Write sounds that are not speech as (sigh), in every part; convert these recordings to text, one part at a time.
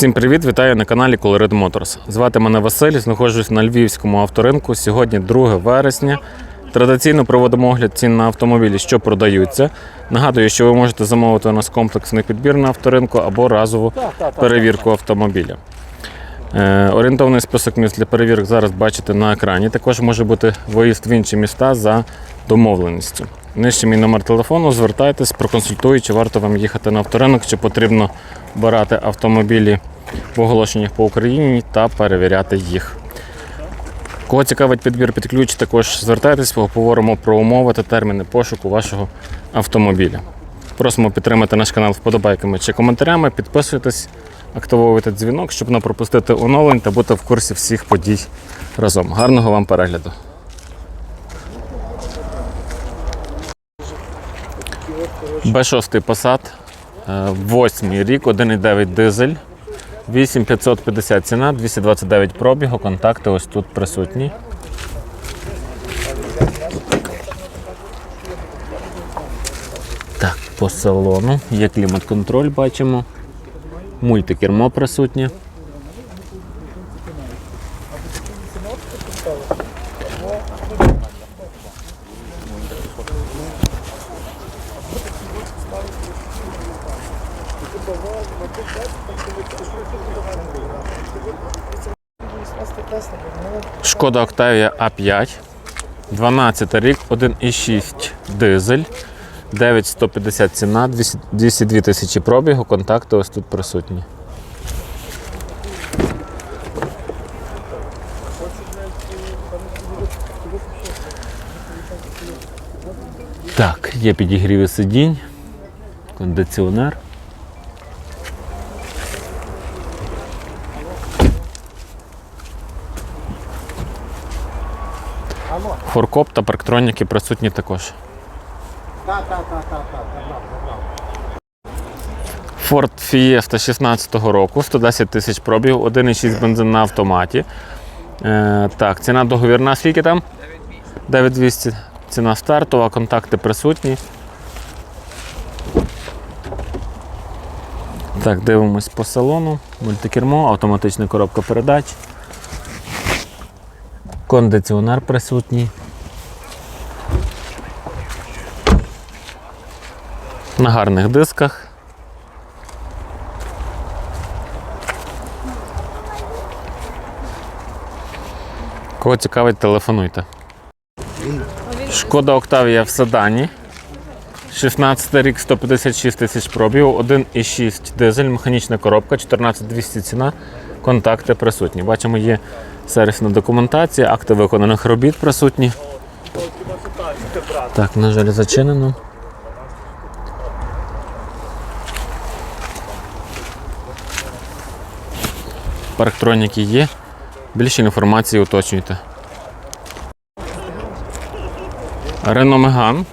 Всім привіт! Вітаю на каналі Colored Motors. Звати мене Василь, знаходжусь на львівському авторинку. Сьогодні 2 вересня. Традиційно проводимо огляд цін на автомобілі, що продаються. Нагадую, що ви можете замовити у нас комплексний підбір на авторинку або разову перевірку автомобіля. Е, Орієнтовний список міст для перевірок зараз бачите на екрані. Також може бути виїзд в інші міста за домовленістю. Нижче мій номер телефону, звертайтесь, проконсультую, чи варто вам їхати на авторинок, чи потрібно брати автомобілі в оголошеннях по Україні та перевіряти їх. Кого цікавить підбір під ключ, також звертайтесь, поговоримо про умови та терміни пошуку вашого автомобіля. Просимо підтримати наш канал вподобайками чи коментарями, підписуйтесь, активовуйте дзвінок, щоб не пропустити оновлень та бути в курсі всіх подій разом. Гарного вам перегляду! Б6 Passat, 8 рік, 1,9 дизель, 8550 ціна, 229 пробігу, контакти ось тут присутні. Так, по салону є клімат-контроль, бачимо. Мультикермо присутнє. Шкода Octavia A5, 12 рік, 1,6 дизель, 9150 ціна, 200 202 тисячі пробігу, контакти ось тут присутні. Так, є підігріви сидінь, кондиціонер. Форкоп та парктроніки присутні також. Ford Fiesta 16 року, 110 тисяч пробігу, 1,6 бензин на автоматі. Е, так, ціна договірна, скільки там? 9200. Ціна стартова, контакти присутні. Так, дивимось по салону. Мультикермо, автоматична коробка передач. Кондиціонер присутній. На гарних дисках. Кого цікавить, телефонуйте. Шкода Октавія в Седані. 16 рік 156 тисяч пробігу, 1,6 дизель, механічна коробка, 14200 ціна, контакти присутні. Бачимо, є сервісна документація, акти виконаних робіт присутні. Так, на жаль, зачинено. Парктроніки є. Більше інформації уточнюйте. Рено Меган.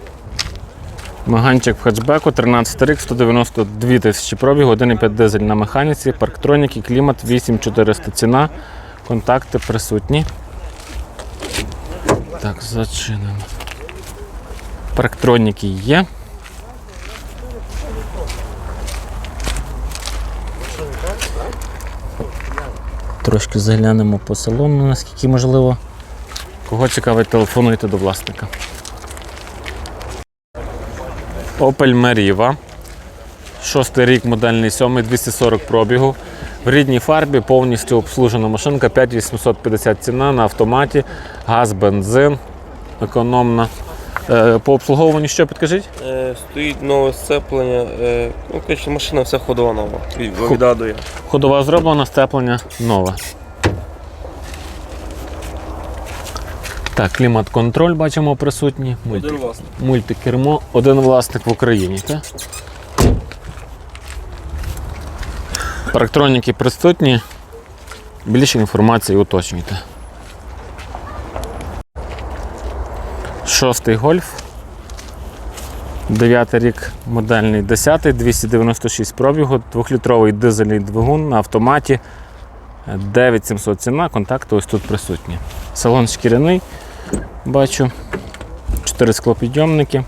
Меганчик в хетчбеку, 13 рік, 192 тисячі пробігу, 1,5 дизель на механіці, парктроніки, клімат 8400 ціна, контакти присутні. Так, зачинено. Парктроніки є. Трошки заглянемо по салону, наскільки можливо. Кого цікавить, телефонуйте до власника. Opel Meriva. Шостий рік, модельний сьомий, 240 пробігу. В рідній фарбі повністю обслужена машинка, 5850 ціна на автоматі, газ, бензин, економна. Е, По обслуговуванню що підкажіть? Е, Стоїть нове сцеплення. е, Ну, коротше, машина вся ходова нова. Від-. Ходова зроблена, степлення нове. Так, клімат-контроль бачимо присутній. Мульти... Один власник. Мультикермо, один власник в Україні. Так? Парктроніки присутні. Більше інформації уточнюйте. Шостий гольф. Дев'ятий рік модельний 10, 296 пробігу, двохлітровий дизельний двигун на автоматі. 9700 ціна, контакти ось тут присутні. Салон шкіряний, бачу. 4 склопідйомники.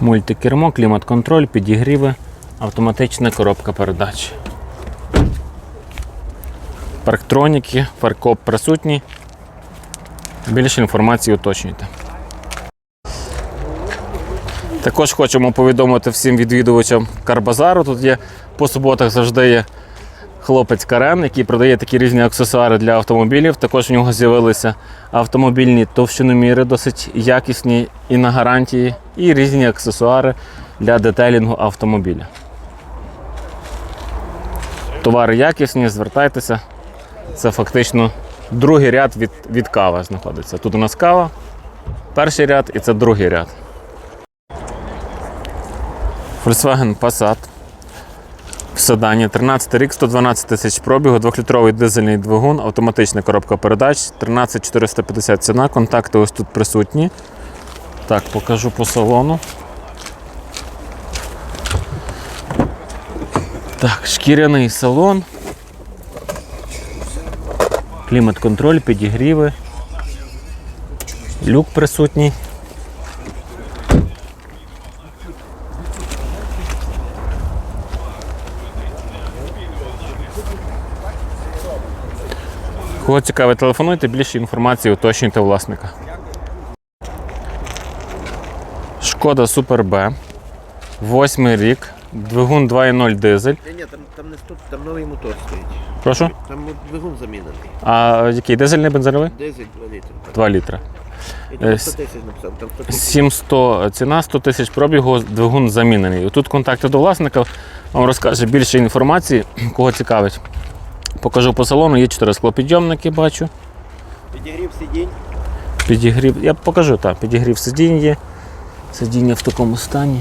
Мультикермо, клімат-контроль, підігріви, Автоматична коробка передач. Парктроніки, фаркоп присутні. Більше інформації уточнюйте. Також хочемо повідомити всім відвідувачам Карбазару. Тут є по суботах завжди є хлопець Карен, який продає такі різні аксесуари для автомобілів. Також в нього з'явилися автомобільні товщиноміри, досить якісні і на гарантії, і різні аксесуари для детелінгу автомобіля. Товари якісні, звертайтеся. Це фактично другий ряд від, від кави знаходиться. Тут у нас кава, перший ряд і це другий ряд. Volkswagen Passat в Седані, 13 рік, 112 тисяч пробігу, 2-літровий дизельний двигун, автоматична коробка передач, 13450 ціна, контакти ось тут присутні. Так, покажу по салону. Так, шкіряний салон. Клімат-контроль, підігріви. Люк присутній. Кого цікавить, телефонуйте, більше інформації уточнюйте власника. Шкода Супер Б. Восьмий рік. Двигун 2.0 дизель. Ні, ні, там, там не стоп, там новий мотор стоїть. Прошу. Там двигун замінений. А який дизельний бензиновий? Дизель 2 літри. 2 літра. І там Е, 100 тисяч написав, там 100 тисяч. 700 ціна, 100 тисяч пробігу, двигун замінений. Тут контакти до власника вам розкаже більше інформації, (clears throat) кого цікавить. Покажу по салону, є 4 склопідйомники, бачу. Підігрів сидінь. Підігрів. Я покажу, так, підігрів сидінь є. Сидіння в такому стані.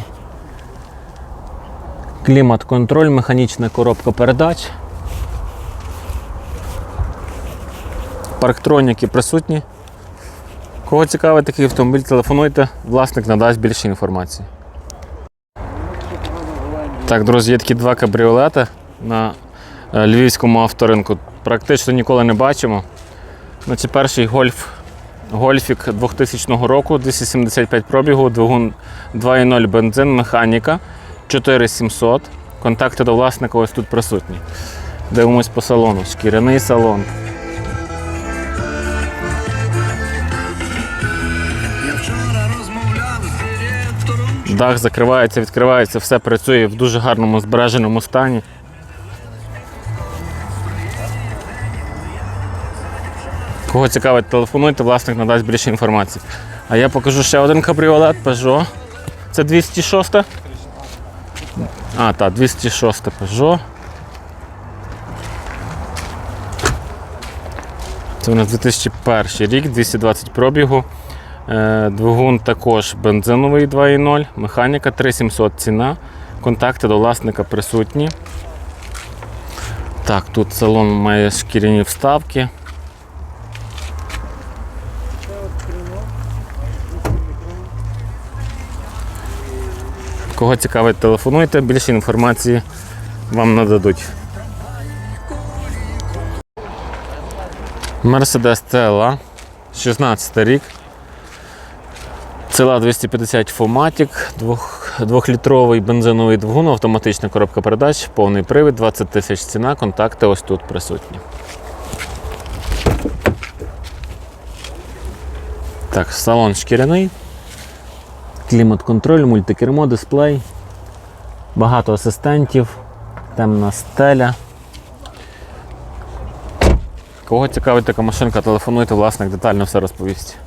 Клімат-контроль, механічна коробка передач. Парктроніки присутні. Кого цікавить такий автомобіль, телефонуйте, власник надасть більше інформації. Так, друзі, є такі два кабріолети на е, львівському авторинку. Практично ніколи не бачимо. Значить, перший гольф Гольфік 2000 року, 275 пробігу, двигун 2.0 бензин, механіка 4700. Контакти до власника ось тут присутні. Дивимось по салону. Шкіряний салон. Дах закривається, відкривається, все працює в дуже гарному збереженому стані. Кого цікавить, телефонуйте, власник надасть більше інформації. А я покажу ще один кабріолет Peugeot. Це 206. А, так, 206 Peugeot. Це у нас 2001 рік, 220 пробігу. Е, Двигун також бензиновий 2.0, механіка 3700 ціна. Контакти до власника присутні. Так, тут салон має шкіряні вставки. Кого цікавить, телефонуйте, більше інформації вам нададуть. Mercedes CLA, 16 рік. CLA 250 Fomatic, 2-літровий бензиновий двигун, автоматична коробка передач, повний привід, 20 тисяч ціна, контакти ось тут присутні. Так, салон шкіряний. Клімат-контроль, мультикермо, дисплей, багато асистентів, темна стеля. Кого цікавить така машинка, телефонуйте, власник детально все розповість.